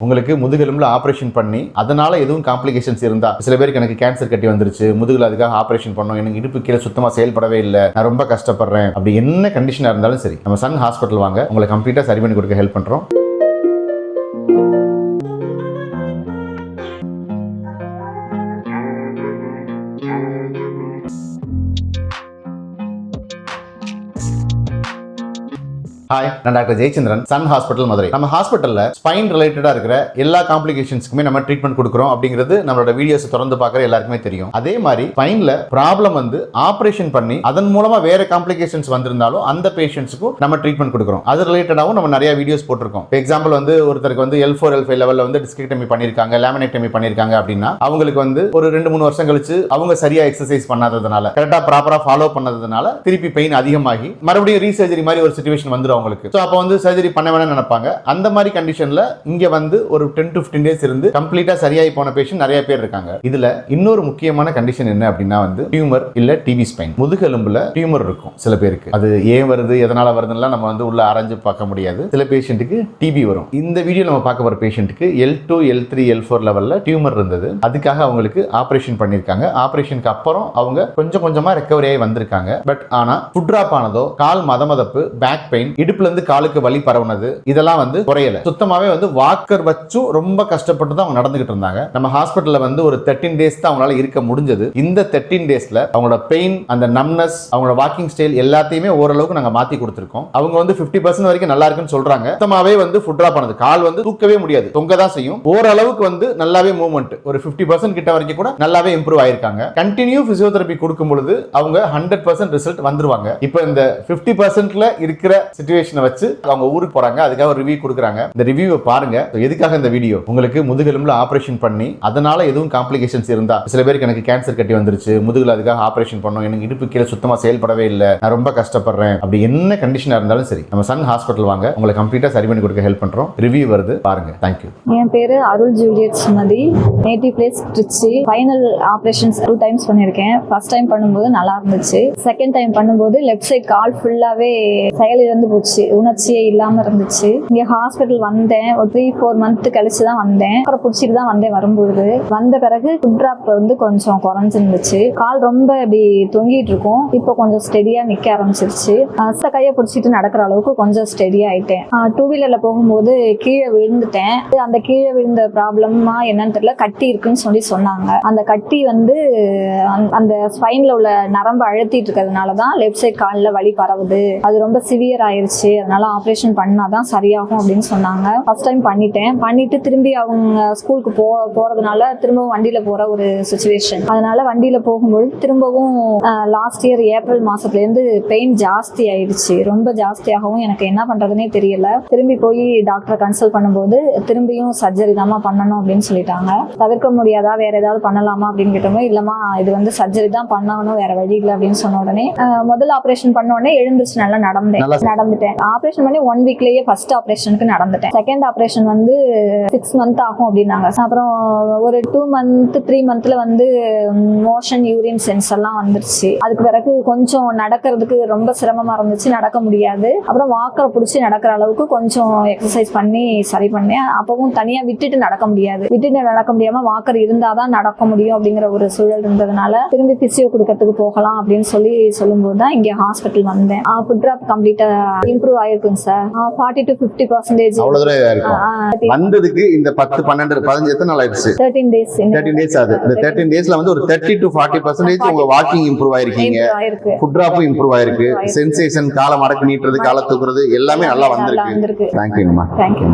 உங்களுக்கு முதுகெலும்புல ஆப்ரேஷன் பண்ணி அதனால எதுவும் காம்ப்ளிகேஷன்ஸ் இருந்தா சில பேருக்கு எனக்கு கேன்சர் கட்டி வந்துருச்சு முதுகுல அதுக்காக ஆப்ரேஷன் பண்ணோம் எனக்கு இடுப்பு கீழே சுத்தமா செயல்படவே இல்லை நான் ரொம்ப கஷ்டப்படுறேன் அப்படி என்ன கண்டிஷனா இருந்தாலும் சரி நம்ம சன் ஹாஸ்பிட்டல் வாங்க உங்களை கம்ப்ளீட்டா சரி பண்ணி கொடுக்க ஹெல்ப் பண்றோம். ஹாய் நான் doctor Jayachandran Sun hospital Madurai. நம்ம ஹாஸ்பிட்டலில் ஸ்பைன் ரிலேட்டடாக இருக்கிற எல்லா காம்ப்ளிகேஷன்ஸ்க்குமே நம்ம ட்ரீட்மெண்ட் கொடுக்குறோம் அப்படிங்கிறது நம்மளோட வீடியோஸ் தொடர்ந்து பார்க்குற எல்லாருக்குமே தெரியும். அதே மாதிரி ஸ்பைனில் ப்ராப்ளம் வந்து ஆப்ரேஷன் பண்ணி அதன் மூலமாக வேற காம்ப்ளிகேஷன்ஸ் வந்திருந்தாலும் அந்த பேஷண்ட்ஸுக்கும் நம்ம ட்ரீட்மெண்ட் கொடுக்குறோம். அது ரிலேட்டடாகவும் நம்ம நிறைய வீடியோஸ் போட்டிருக்கோம். எக்ஸாம்பிள் வந்து ஒருத்தருக்கு வந்து எல் ஃபோர் எல் ஃபைவ் லெவலில் வந்து டிஸ்கிரிக்டமி பண்ணியிருக்காங்க லேமினெக்டமி பண்ணியிருக்காங்க அப்படின்னா அவங்களுக்கு வந்து ஒரு ரெண்டு மூணு வருஷம் கழிச்சு அவங்க சரியா எக்ஸசைஸ் பண்ணாததுனால கரெக்டாக ப்ராப்பராக ஃபாலோ பண்ணதுனால திருப்பி பெயின் அதிகமாகி மறுபடியும் ரீசர்ஜரி மாதிரி ஒரு சுச்சுவேஷன் வந்துடும் அவங்களுக்கு. ஸோ அப்போ வந்து சர்ஜரி பண்ண வேணாம்னு நினைப்பாங்க. அந்த மாதிரி கண்டிஷன்ல இங்க வந்து ஒரு டென் டு ஃபிஃப்டீன் டேஸ் இருந்து கம்ப்ளீட்டாக சரியாகி போன பேஷண்ட் நிறைய பேர் இருக்காங்க. இதில் இன்னொரு முக்கியமான கண்டிஷன் என்ன அப்படின்னா வந்து டியூமர் இல்ல டிவி ஸ்பைன் முதுகெலும்பில் டியூமர் இருக்கும் சில பேருக்கு. அது ஏன் வருது எதனால் வருதுன்னா நம்ம வந்து உள்ள அரைஞ்சு பார்க்க முடியாது. சில பேஷண்ட்டுக்கு டிபி வரும். இந்த வீடியோ நம்ம பார்க்க போற பேஷண்ட்டுக்கு L two L three L four லெவலில் டியூமர் இருந்தது. அதுக்காக அவங்களுக்கு ஆப்ரேஷன் பண்ணியிருக்காங்க. ஆப்ரேஷனுக்கு அப்புறம் அவங்க கொஞ்சம் கொஞ்சமாக ரெக்கவரி ஆகி வந்திருக்காங்க. பட் ஆனால் ஃபுட் ட்ராப் ஆனதோ கால் மதமதப்பு பேக் பெயின் இடுப்புல இருந்து காலுக்கு வலி பரவுனது இதெல்லாம் வந்து குறையல. சுத்தமாவே வந்து வாக்கர் வச்சும் ரொம்ப கஷ்டப்பட்டு தான் அவங்க நடந்துகிட்டு இருந்தாங்க. நம்ம ஹாஸ்பிட்டல்ல வந்து ஒரு தேர்ட்டின் டேஸ் தான் அவங்களால இருக்க முடிஞ்சது. இந்த தேர்ட்டின் டேஸ்ல அவங்களோட பெயின் அந்த நம்னஸ் அவங்களோட வாக்கிங் ஸ்டைல் எல்லாத்தையுமே ஓரளவுக்கு நாங்க மாத்தி கொடுத்துருக்கோம். அவங்க வந்து 50% பர்சன்ட் வரைக்கும் நல்லா இருக்குன்னு சொல்றாங்க. சுத்தமாவே வந்து ஃபுட் ட்ராப் ஆனது. கால் வந்து தூக்கவே முடியாது. தொங்க தான் செய்யும். ஓரளவுக்கு வந்து நல்லாவே மூவ்மெண்ட் ஒரு 50% பர்சன்ட் கிட்ட வரைக்கும் கூட நல்லாவே இம்ப்ரூவ் ஆயிருக்காங்க. கண்டினியூ பிசியோதெரபி கொடுக்கும் பொழுது அவங்க ஹண்ட்ரட் பர்சன்ட் ரிசல்ட் வந்துருவாங்க. இப்போ இந்த 50% பர்சன்ட்ல இருக்கிற சுச்சுவேஷனை வச்சு அவங்க ஊருக்கு போறாங்க அதுக்காக ஒரு ரிவ்யூ கொடுக்குறாங்க. இந்த ரிவ்யூவை பாருங்க. எதுக்காக இந்த வீடியோ உங்களுக்கு முதுகெலும்புல ஆப்ரேஷன் பண்ணி அதனால எதுவும் காம்ப்ளிகேஷன்ஸ் இருந்தா சில பேருக்கு எனக்கு கேன்சர் கட்டி வந்துருச்சு முதுகுல அதுக்காக ஆப்ரேஷன் பண்ணோம் எனக்கு இடுப்பு கீழே சுத்தமா செயல்படவே இல்லை நான் ரொம்ப கஷ்டப்படுறேன் அப்படி என்ன கண்டிஷனா இருந்தாலும் சரி நம்ம சன் ஹாஸ்பிட்டல் வாங்க உங்களை கம்ப்ளீட்டா சரி பண்ணி கொடுக்க ஹெல்ப் பண்றோம். ரிவ்யூ வருது பாருங்க. தேங்க்யூ என் பேரு Arul Juliet Sumathi. Native place Trichy. Final operations two times பண்ணியிருக்கேன் ஃபர்ஸ்ட் டைம் பண்ணும்போது நல்லா இருந்துச்சு. செகண்ட் டைம் பண்ணும்போது லெஃப்ட் சைட் கால் ஃபுல்லாவே செயலிழந்து போச்சு. போச்சு உணர்ச்சியே இல்லாம இருந்துச்சு. இங்க ஹாஸ்பிட்டல் வந்தேன். ஒரு த்ரீ ஃபோர் மந்த் கழிச்சு தான் வந்தேன். அப்புறம் பிடிச்சிட்டு தான் வந்தேன் வரும்போது. வந்த பிறகு ஃபுட் ட்ராப் வந்து கொஞ்சம் குறைஞ்சிருந்துச்சு. கால் ரொம்ப அப்படி தொங்கிட்டு இருக்கும். இப்போ கொஞ்சம் ஸ்டெடியா நிக்க ஆரம்பிச்சிருச்சு. கையை பிடிச்சிட்டு நடக்கிற அளவுக்கு கொஞ்சம் ஸ்டெடி ஆயிட்டேன். டூ வீலர்ல போகும்போது கீழே விழுந்துட்டேன். அந்த கீழே விழுந்த ப்ராப்ளமா என்னன்னு தெரியல. கட்டி இருக்குன்னு சொல்லி சொன்னாங்க. அந்த கட்டி வந்து அந்த- அந்த ஸ்பைன்ல உள்ள நரம்பு அழுத்திட்டு இருக்கிறதுனால தான் லெஃப்ட் சைட் காலில் வலி பரவுது. அது ரொம்ப சிவியர் ஆயிருச்சு. அதனால ஆப்ரேஷன் பண்ணாதான் சரியாகும் அப்படின்னு சொன்னாங்க. ஃபர்ஸ்ட் டைம் பண்ணிட்டேன். பண்ணிட்டு திரும்பி அவங்க ஸ்கூலுக்கு போ போறதுனால திரும்பவும் வண்டியில போற ஒரு சுச்சுவேஷன் அதனால வண்டியில போகும்போது திரும்பவும் லாஸ்ட் இயர் ஏப்ரல் மாசத்துல இருந்து பெயின் ஜாஸ்தி ஆயிடுச்சு. ரொம்ப ஜாஸ்தியாகவும் எனக்கு என்ன பண்றதுனே தெரியல. திரும்பி போய் டாக்டரை கன்சல்ட் பண்ணும்போது திரும்பியும் சர்ஜரி தாம்மா பண்ணணும் அப்படின்னு சொல்லிட்டாங்க. தவிர்க்க முடியாதா? வேற ஏதாவது பண்ணலாமா அப்படின்னு கேட்டோம் இல்லம்மா இது வந்து சர்ஜரி தான் பண்ணணும் வேற வழி இல்லை அப்படின்னு சொன்ன உடனே அஹ், முதல் ஆபரேஷன் பண்ண உடனே எழுந்துச்சு நல்லா நடந்தேன். நல்லா நடந்துட்டேன் ஆப்ரேஷன் பண்ணி ஒன் வீக்லயே ஃபர்ஸ்ட் ஆப்ரேஷனுக்கு நடந்துட்டேன். செகண்ட் ஆப்ரேஷன் வந்து சிக்ஸ் மந்த் ஆகும் அப்படின்னாங்க. அப்புறம் ஒரு டூ மந்த் த்ரீ மந்த்ல வந்து மோஷன் யூரின் சென்ஸ் எல்லாம் வந்துருச்சு. அதுக்கு பிறகு கொஞ்சம் நடக்கிறதுக்கு ரொம்ப சிரமமா இருந்துச்சு. நடக்க முடியாது. அப்புறம் வாக்கரை பிடிச்சி நடக்கிற அளவுக்கு கொஞ்சம் எக்ஸசைஸ் பண்ணி சரி பண்ணேன். அப்பவும் தனியா விட்டுட்டு நடக்க முடியாது. விட்டுட்டு நடக்க முடியாம வாக்கர் இருந்தாதான் நடக்க முடியும் அப்படிங்கிற ஒரு சூழல் இருந்ததுனால திரும்பி பிசியோ கொடுக்கறதுக்கு போகலாம் அப்படின்னு சொல்லி சொல்லும்போது தான் இங்க ஹாஸ்பிட்டல் வந்தேன். Foot drop completely improve ஆயிருக்குங்க sir forty to fifty percentage அவ்வளவு தூரம் இதா இருக்கும். வந்ததுக்கு இந்த பத்து பன்னெண்டு பதினஞ்சு எத்தனை நாள் ஆயிடுச்சு? தேர்ட்டீன் டேஸ் தேர்ட்டின் டேஸ் ஆகுது. இந்த தேர்ட்டின் டேஸ்ல வந்து ஒரு தேர்ட்டி டு ஃபார்ட்டி பர்சன்டேஜ் உங்க வாக்கிங் இம்ப்ரூவ் ஆயிருக்கீங்க. ஆயிருக்கு. ஃபுட் ட்ராப்பும் இம்ப்ரூவ் ஆயிருக்கு. சென்சேஷன் காலை மடக்கு நீட்டுறது காலை தூக்குறது எல்லாமே நல்லா வந்திருக்கு. வந்திருக்கு. தேங்க்யூங்கம்மா தேங்க்யூ